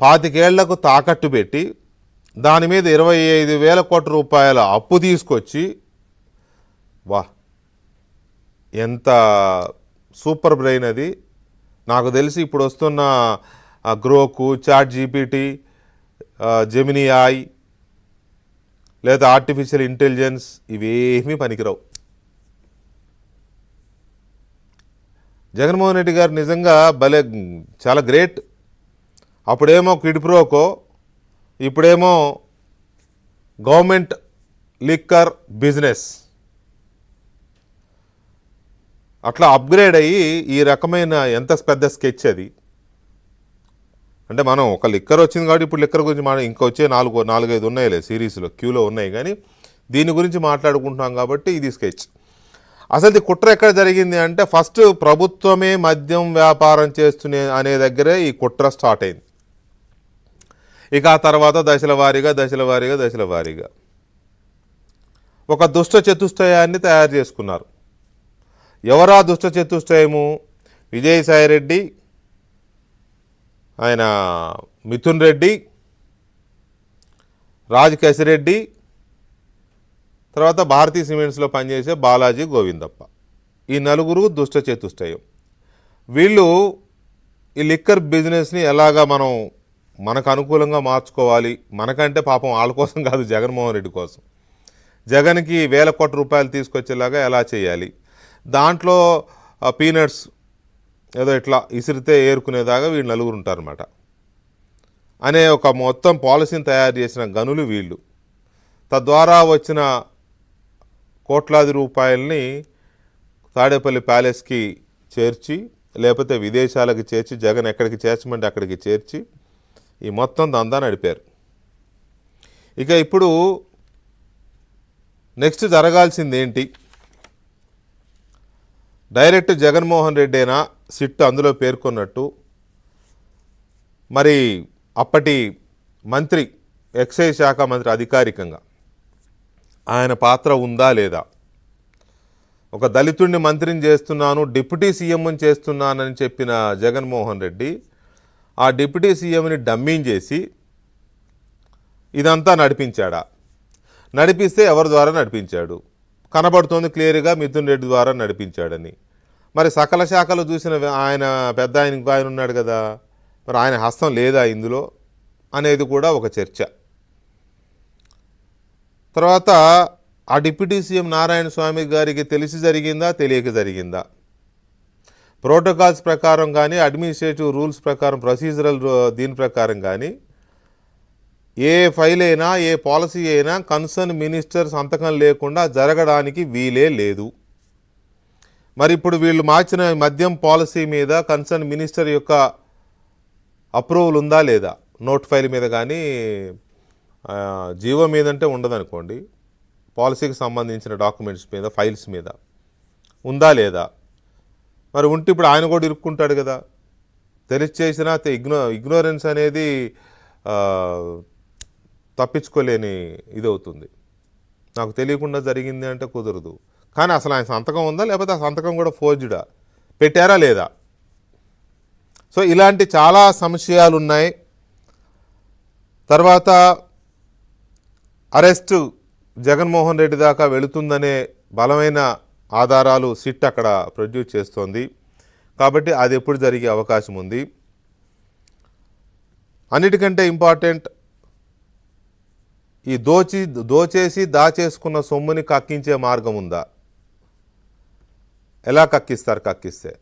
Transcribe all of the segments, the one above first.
పాతికేళ్ళకు తాకట్టు పెట్టి దాని మీద ఇరవై ఐదు వేల కోట్ల రూపాయల అప్పు తీసుకొచ్చి వా ఎంత సూపర్ బ్రెయిన్ అది. నాకు తెలిసి ఇప్పుడు వస్తున్న Grok chat GPT Gemini AI లేదా ఆర్టిఫిషియల్ ఇంటెలిజెన్స్ ఇవేమీ పనికిరావు. జగన్మోహన్ రెడ్డి గారు నిజంగా భలే చాలా గ్రేట్. అప్పుడేమో కిడ్ప్రోకో ఇప్పుడేమో గవర్నమెంట్ లిక్కర్ బిజినెస్. అట్లా అప్గ్రేడ్ అయ్యి ఈ రకమైన ఎంత పెద్ద స్కెచ్ అది. అంటే మనం ఒక లిక్కర్ వచ్చింది కాబట్టి ఇప్పుడు లిక్కర్ గురించి మనం ఇంకా వచ్చే నాలుగు నాలుగైదు ఉన్నాయిలే సిరీస్లో క్యూలో ఉన్నాయి కానీ దీని గురించి మాట్లాడుకుంటున్నాం కాబట్టి ఇది స్కెచ్. అసలు ఇది కుట్ర ఎక్కడ జరిగింది అంటే ఫస్ట్ ప్రభుత్వమే మద్యం వ్యాపారం చేస్తునే అనే దగ్గరే ఈ కుట్ర స్టార్ట్ అయింది. ఇక ఆ తర్వాత దశల వారీగా దశల వారీగా దశల వారీగా. ఒక దుష్ట చతుష్టయాన్ని తయారు చేసుకున్నారు. ఎవరా దుష్ట చతుష్టయము? విజయసాయిరెడ్డి ఆయన మిథున్ రెడ్డి రాజ్ కసిరెడ్డి తర్వాత భారతీ సిమెంట్స్లో పనిచేసే బాలాజీ గోవిందప్ప. ఈ నలుగురు దుష్ట చతుష్టయం. వీళ్ళు ఈ లిక్కర్ బిజినెస్ని ఎలాగా మనం మనకు అనుకూలంగా మార్చుకోవాలి. మనకంటే పాపం వాళ్ళ కోసం కాదు జగన్మోహన్ రెడ్డి కోసం. జగన్కి వేల కోట్ల రూపాయలు తీసుకొచ్చేలాగా ఎలా చేయాలి? దాంట్లో పీనట్స్ ఏదో ఇట్లా ఇసిరితే ఏరుకునేదాకా వీళ్ళు నలుగురు ఉంటారన్నమాట. అనే ఒక మొత్తం పాలసీని తయారు చేసిన గనులు వీళ్ళు. తద్వారా వచ్చిన కోట్లాది రూపాయలని తాడేపల్లి ప్యాలెస్కి చేర్చి లేకపోతే విదేశాలకు చేర్చి జగన్ ఎక్కడికి చేర్చమంటే అక్కడికి చేర్చి ఈ మొత్తం దందా నడిపారు. ఇక ఇప్పుడు నెక్స్ట్ జరగాల్సింది ఏంటి? డైరెక్ట్ జగన్మోహన్ రెడ్డేనా సిట్ అందులో పేర్కొన్నట్టు? మరి అప్పటి మంత్రి ఎక్సైజ్ శాఖ మంత్రి అధికారికంగా ఆయన పాత్ర ఉందా లేదా? ఒక దళితుడిని మంత్రిని చేస్తున్నాను డిప్యూటీ సీఎంని చేస్తున్నానని చెప్పిన జగన్మోహన్ రెడ్డి ఆ డిప్యూటీ సీఎంని డమ్మింగ్ చేసి ఇదంతా నడిపించాడా? నడిపిస్తే ఎవరి ద్వారా నడిపించాడు? కనబడుతోంది క్లియర్గా మిథున్ రెడ్డి ద్వారా నడిపించాడని. మరి సకల శాఖలు చూసిన ఆయన పెద్ద ఆయన ఇంకో ఆయన ఉన్నాడు కదా? మరి ఆయన హస్తం లేదా ఇందులో? అనేది కూడా ఒక చర్చ. తర్వాత ఆ డిప్యూటీ సీఎం నారాయణ స్వామి గారికి తెలిసి జరిగిందా? తెలియక జరిగిందా? ప్రోటోకాల్స్ ప్రకారం కానీ అడ్మినిస్ట్రేటివ్ రూల్స్ ప్రకారం ప్రొసీజరల్ దీని ప్రకారం కానీ ఏ ఫైల్ అయినా ఏ పాలసీ అయినా కన్సర్న్ మినిస్టర్ సంతకం లేకుండా జరగడానికి వీలే లేదు. మరి ఇప్పుడు వీళ్ళు మార్చిన మద్యం పాలసీ మీద కన్సర్న్ మినిస్టర్ యొక్క అప్రూవల్ ఉందా లేదా? నోట్ ఫైల్ మీద కానీ జీవో మీద అంటే ఉండదనుకోండి. పాలసీకి సంబంధించిన డాక్యుమెంట్స్ మీద ఫైల్స్ మీద ఉందా లేదా? మరి ఉంటే ఇప్పుడు ఆయన కూడా ఇరుక్కుంటాడు కదా. తెలిసి చేసిన ఇగ్నో ఇగ్నోరెన్స్ అనేది తప్పించుకోలేని ఇది అవుతుంది నాకు తెలియకుండా జరిగింది అంటే కుదరదు. కానీ అసలు ఆయన సంతకం ఉందా? లేకపోతే ఆ సంతకం కూడా ఫోర్జుడా పెట్టారా లేదా? సో ఇలాంటి చాలా సంశయాలు ఉన్నాయి తర్వాత అరెస్టు జగన్మోహన్ రెడ్డి దాకా వెళుతుందనే బలమైన ఆధారాలు సిట్ అక్కడ ప్రొడ్యూస్ చేస్తోంది. కాబట్టి అది ఎప్పుడు జరిగే అవకాశం ఉంది. అన్నిటికంటే ఇంపార్టెంట్ ఈ దోచి దోచేసి దాచేసుకున్న సొమ్ముని కక్కించే మార్గం ఉందా? ఎలా కక్కిస్తారు కక్కిస్తే?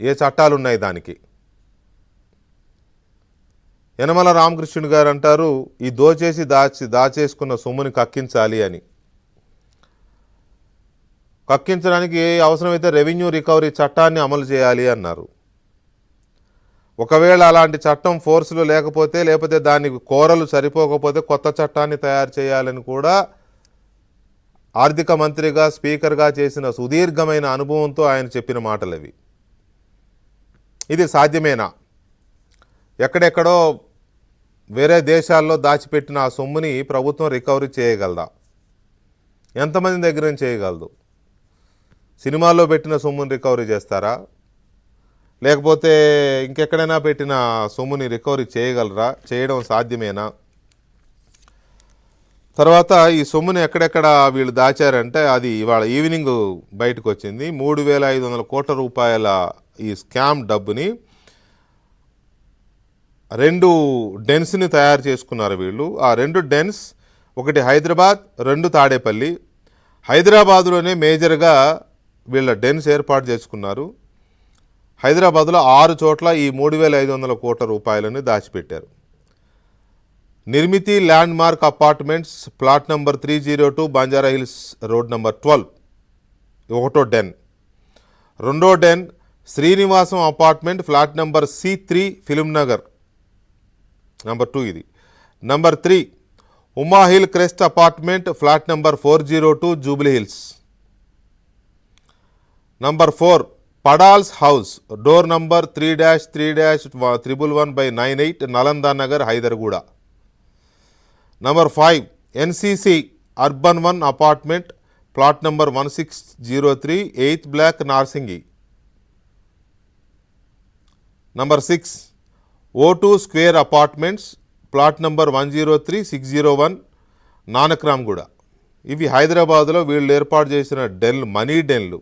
ఏ చట్టాలు ఉన్నాయి దానికి? యనమల రామకృష్ణుడు గారు అంటారు ఈ దోచేసి దాచి దాచేసుకున్న సొమ్ముని కక్కించాలి అని. కక్కించడానికి అవసరమైతే రెవెన్యూ రికవరీ చట్టాన్ని అమలు చేయాలి అన్నారు. ఒకవేళ అలాంటి చట్టం ఫోర్సులు లేకపోతే లేకపోతే దానికి కోరలు సరిపోకపోతే కొత్త చట్టాన్ని తయారు చేయాలని కూడా ఆర్థిక మంత్రిగా స్పీకర్గా చేసిన సుదీర్ఘమైన అనుభవంతో ఆయన చెప్పిన మాటలు అవి ఇది సాధ్యమేనా? ఎక్కడెక్కడో వేరే దేశాల్లో దాచిపెట్టిన ఆ సొమ్ముని ప్రభుత్వం రికవరీ చేయగలదా? ఎంతమంది దగ్గర చేయగలదు? సినిమాల్లో పెట్టిన సొమ్ముని రికవరీ చేస్తారా? లేకపోతే ఇంకెక్కడైనా పెట్టిన సొమ్ముని రికవరీ చేయగలరా? చేయడం సాధ్యమేనా? తర్వాత ఈ సొమ్ముని ఎక్కడెక్కడ వీళ్ళు దాచారంటే అది ఇవాళ ఈవినింగ్ బయటకు వచ్చింది మూడు వేల ఐదు వందల కోట్ల రూపాయల ఈ స్కామ్ డబ్బుని రెండు డెన్స్ని తయారు చేసుకున్నారు వీళ్ళు. ఆ రెండు డెన్స్ ఒకటి హైదరాబాద్ రెండు తాడేపల్లి. హైదరాబాదులోనే మేజర్గా వీళ్ళ డెన్స్ ఏర్పాటు చేసుకున్నారు. హైదరాబాద్లో ఆరు చోట్ల ఈ మూడు వేల ఐదు వందల కోట్ల రూపాయలని దాచిపెట్టారు. Nirmiti landmark apartments plot number three zero two Banjara Hills road number twelve. ఒకటో డెన్. రెండో den Srinivasam apartment flat number C three Filmnagar number two ఇది. Number three Uma Hill crest apartment flat number four zero two Jubilee Hills. Number four పడాల్స్ house door number three dash three dash triple one by nine eight Nalanda Nagar Hyderguda number five NCC urban one apartment plot number one six zero three eighth block Narsingi number six O two square apartments plot number one zero three six zero one Nanakramguda ఇవి హైదరాబాద్లో వీళ్ళు ఏర్పాటు చేసిన del money డెన్లు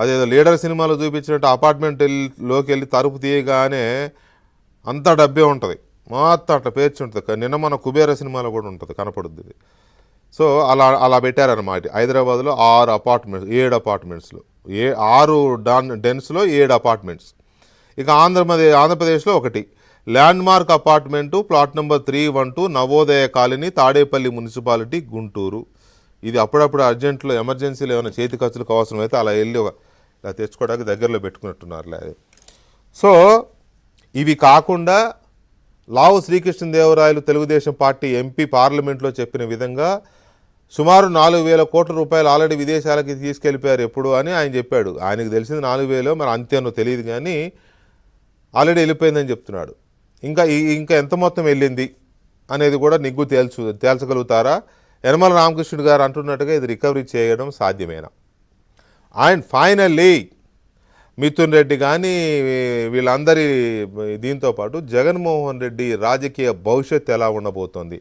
అదేదో leader సినిమాలో చూపించినట్టు అపార్ట్మెంట్లోకి వెళ్ళి తలుపు తీయగానే అంతా డబ్బే ఉంటుంది. మొత్తం అట్లా పేర్చి ఉంటుంది. నిన్న మన కుబేర సినిమాలో కూడా ఉంటుంది కనపడుద్ది సో అలా అలా పెట్టారన్నమాట. హైదరాబాద్లో ఆరు అపార్ట్మెంట్స్ ఏడు అపార్ట్మెంట్స్లో ఏ ఆరు డాన్ డెన్స్లో ఏడు అపార్ట్మెంట్స్ ఇక ఆంధ్రప్రదేశ్ ఆంధ్రప్రదేశ్లో ఒకటి. Landmark apartment plot number three one two Navodaya colony Tadepalli municipality Guntur. ఇది అప్పుడప్పుడు అర్జెంట్లో ఎమర్జెన్సీలో ఏమైనా చేతి ఖర్చులకు అవసరమైతే అలా వెళ్ళి ఒక- తెచ్చుకోవడానికి దగ్గరలో పెట్టుకున్నట్టున్నారు సో ఇవి కాకుండా లావు శ్రీకృష్ణదేవరాయలు తెలుగుదేశం పార్టీ ఎంపీ పార్లమెంట్లో చెప్పిన విధంగా సుమారు నాలుగు వేల కోట్ల రూపాయలు ఆల్రెడీ విదేశాలకి తీసుకెళ్ళిపోయారు ఎప్పుడు అని ఆయన చెప్పాడు. ఆయనకు తెలిసింది నాలుగు వేలు మరి అంతేనో తెలియదు కానీ ఆల్రెడీ వెళ్ళిపోయిందని చెప్తున్నాడు. ఇంకా ఈ- ఇంకా ఎంత మొత్తం వెళ్ళింది అనేది కూడా నిగ్గు తేల్చు తేల్చగలుగుతారా? యనమల రామకృష్ణుడు గారు అంటున్నట్టుగా ఇది రికవరీ చేయడం సాధ్యమేనా? అండ్ ఫైనల్లీ మిథున్ రెడ్డి కానీ వీళ్ళందరి దీంతో పాటు జగన్మోహన్ రెడ్డి రాజకీయ భవిష్యత్తు ఎలా ఉండబోతోంది?